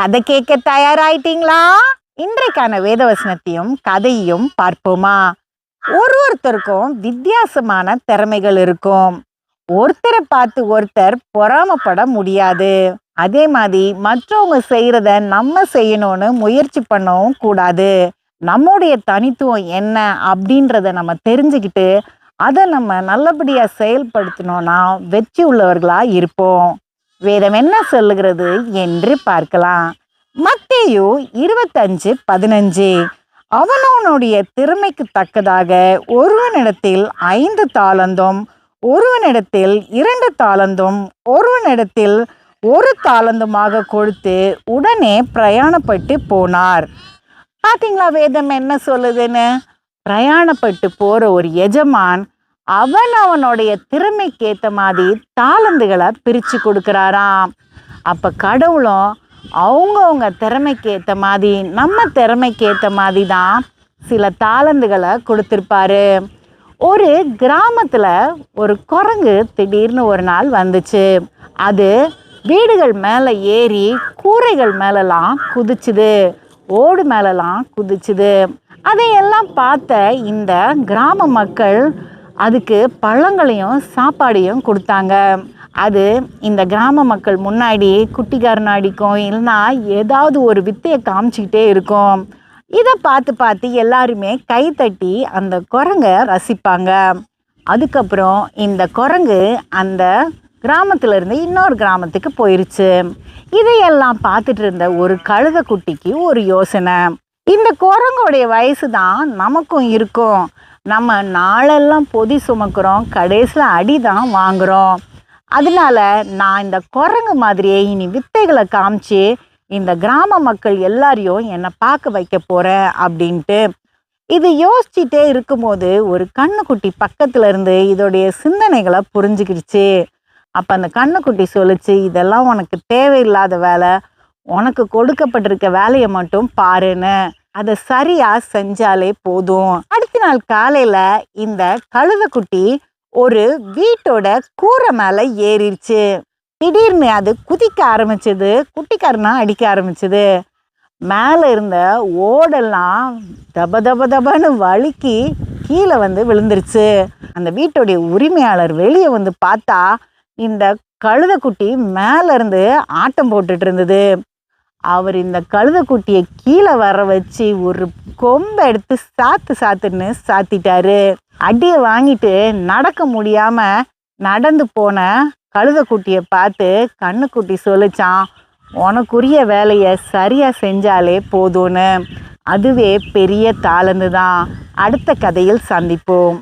கதை கேட்க தயாராயிட்டீங்களா? இன்றைக்கான வேதவசனத்தையும் கதையும் பார்ப்போமா? ஒரு ஒருத்தருக்கும் வித்தியாசமான திறமைகள் இருக்கும். ஒருத்தரை பார்த்து ஒருத்தர் பொறாமப்பட முடியாது. அதே மாதிரி மற்றவங்க செய்யறத நம்ம செய்யணும்னு முயற்சி பண்ணவும் கூடாது. நம்முடைய தனித்துவம் என்ன அப்படின்றத நம்ம தெரிஞ்சுக்கிட்டு அதை நம்ம நல்லபடியாக செயல்படுத்தினோன்னா வெற்றி உள்ளவர்களாக இருப்போம். வேதம் என்ன சொல்லுகிறது என்று பார்க்கலாம். மத்தேயு இருபத்தஞ்சு பதினஞ்சு. அவனவனுடைய திறமைக்கு தக்கதாக ஒருவனிடத்தில் ஐந்து தாளந்தும் ஒருவனிடத்தில் இரண்டு தாளந்தும் ஒருவனிடத்தில் ஒரு தாளந்துமாக கொடுத்து உடனே பிரயாணப்பட்டு போனார். பார்த்தீங்களா வேதம் என்ன சொல்லுதுன்னு? பிரயாணப்பட்டு போற ஒரு எஜமான் அவன் அவனுடைய திறமைக்கு ஏற்ற மாதிரி தாளந்துகளை பிரித்து கொடுக்குறாராம். அப்போ கடவுளும் அவங்கவுங்க திறமைக்கு ஏற்ற மாதிரி நம்ம திறமைக்கு ஏற்ற மாதிரி தான் சில தாளந்துகளை கொடுத்துருப்பாரு. ஒரு கிராமத்தில் ஒரு குரங்கு திடீர்னு ஒரு நாள் வந்துச்சு. அது வீடுகள் மேலே ஏறி கூரைகள் மேலெல்லாம் குதிச்சுது. ஓடு மேலெல்லாம் குதிச்சுது. அதையெல்லாம் பார்த்த இந்த கிராம மக்கள் அதுக்கு பழங்களையும் சாப்பாடையும் கொடுத்தாங்க. அது இந்த கிராம மக்கள் முன்னாடி குட்டிக்காரன் அடிக்கும் இல்லைன்னா ஏதாவது ஒரு வித்தையை காமிச்சிக்கிட்டே இருக்கும். இதை பார்த்து பார்த்து எல்லாருமே கைத்தட்டி அந்த குரங்கை ரசிப்பாங்க. அதுக்கப்புறம் இந்த குரங்கு அந்த கிராமத்துல இருந்து இன்னொரு கிராமத்துக்கு போயிருச்சு. இதையெல்லாம் பார்த்துட்டு இருந்த ஒரு கழுத குட்டிக்கு ஒரு யோசனை. இந்த குரங்கோடைய வயசு தான் நமக்கும் இருக்கும். நம்ம நாளெல்லாம் பொதி சுமக்கிறோம் கடைசியில் அடி தான் வாங்குறோம். அதனால நான் இந்த குரங்கு மாதிரியே இனி வித்தைகளை காமிச்சு இந்த கிராம மக்கள் எல்லாரையும் என்னை பார்க்க வைக்க போகிறேன் அப்படின்ட்டு இது யோசிச்சுட்டே இருக்கும்போது ஒரு கண்ணுக்குட்டி பக்கத்துல இருந்து இதோடைய சிந்தனைகளை புரிஞ்சுக்கிடுச்சு. அப்போ அந்த கண்ணுக்குட்டி சொல்லுச்சு இதெல்லாம் உனக்கு தேவையில்லாத வேலை. உனக்கு கொடுக்கப்பட்டிருக்க வேலையை மட்டும் பாருன்னு. அதை சரியாக செஞ்சாலே போதும். அடுத்த நாள் காலையில இந்த கழுதைக்குட்டி ஒரு வீட்டோட கூரை மேலே ஏறிடுச்சு. திடீர்னு அது குதிக்க ஆரம்பிச்சது. குட்டிக்காரனா அடிக்க ஆரம்பிச்சது. மேலே இருந்த ஓடெல்லாம் தப தப தபன்னு வழுக்கி கீழே வந்து விழுந்துருச்சு. அந்த வீட்டுடைய உரிமையாளர் வெளியே வந்து பார்த்தா இந்த கழுதைக்குட்டி மேலேருந்து ஆட்டம் போட்டுட்டு இருந்தது. அவர் இந்த கழுதைக்குட்டியை கீழே வர வச்சு ஒரு கொம்பை எடுத்து சாத்து சாத்துன்னு சாத்திட்டாரு. அடியை வாங்கிட்டு நடக்க முடியாம நடந்து போன கழுதைக்குட்டியை பார்த்து கண்ணுக்குட்டி சொல்லிச்சான் உனக்குரிய வேலையை சரியாக செஞ்சாலே போதும்னு. அதுவே பெரிய தாளந்து தான் அடுத்த கதையில் சந்திப்போம்.